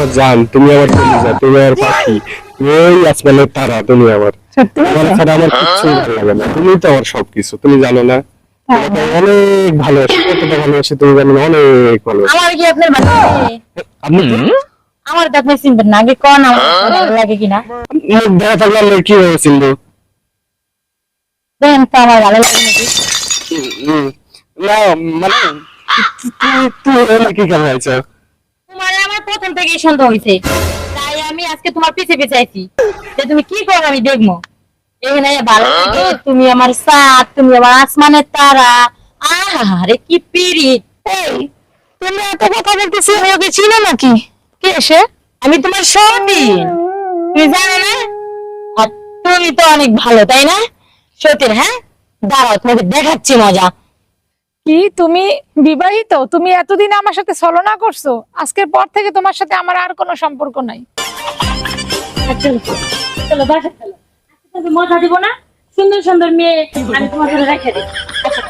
আমার জান তুমি আমার কলিজা তুমি আমার পাখি ওই আসমানের তারা তুমি আমার। তোমার ছাড়া আমার কিচ্ছু ভালো লাগে না তুমি তো আমার সবকিছু তুমি জানো না? অনেক ভালোবাসি কতটা ভালোবাসি তুমি জানো না অনেক ভালোবাসি। আমার কি আপনার ভালো আপনি আমার তো আপনি চিনবেন না আগে কোন আমার ভালো লাগে কিনা? মুখ দেখা থাকলে আমরা কি হয়েছিল দেখেন তো আমার ভালো লাগে নাকি? না মানে তুমি তুমি এমন কি কেমন আছো প্রথম থেকেই সন্দেহ হয়েছে তাই আমি আজকে তোমার পিছে পিছে যে তুমি কি করো আমি দেখব। তুমি আমার সাত তুমি আমার আসমানের তারা। আরে কি পিরিত তুমি এত কথা বলতেছি, আমি ওকে চিনো নাকি? কে এসে আমি তোমার সতীন তুমি জানো না? আর তুমি তো অনেক ভালো, তাই না? সতীন হ্যাঁ? দাঁড়াও, তোমাকে দেখাচ্ছি মজা। কি? তুমি বিবাহিত? তুমি এতদিন আমার সাথে ছলনা করছ? আজকের পর থেকে তোমার সাথে আমার আর কোনো সম্পর্ক নাই। চলো বাসা চলো। মজা দিব না। সুন্দর সুন্দর মেয়ে আমি তোমার রেখে দিই। আচ্ছা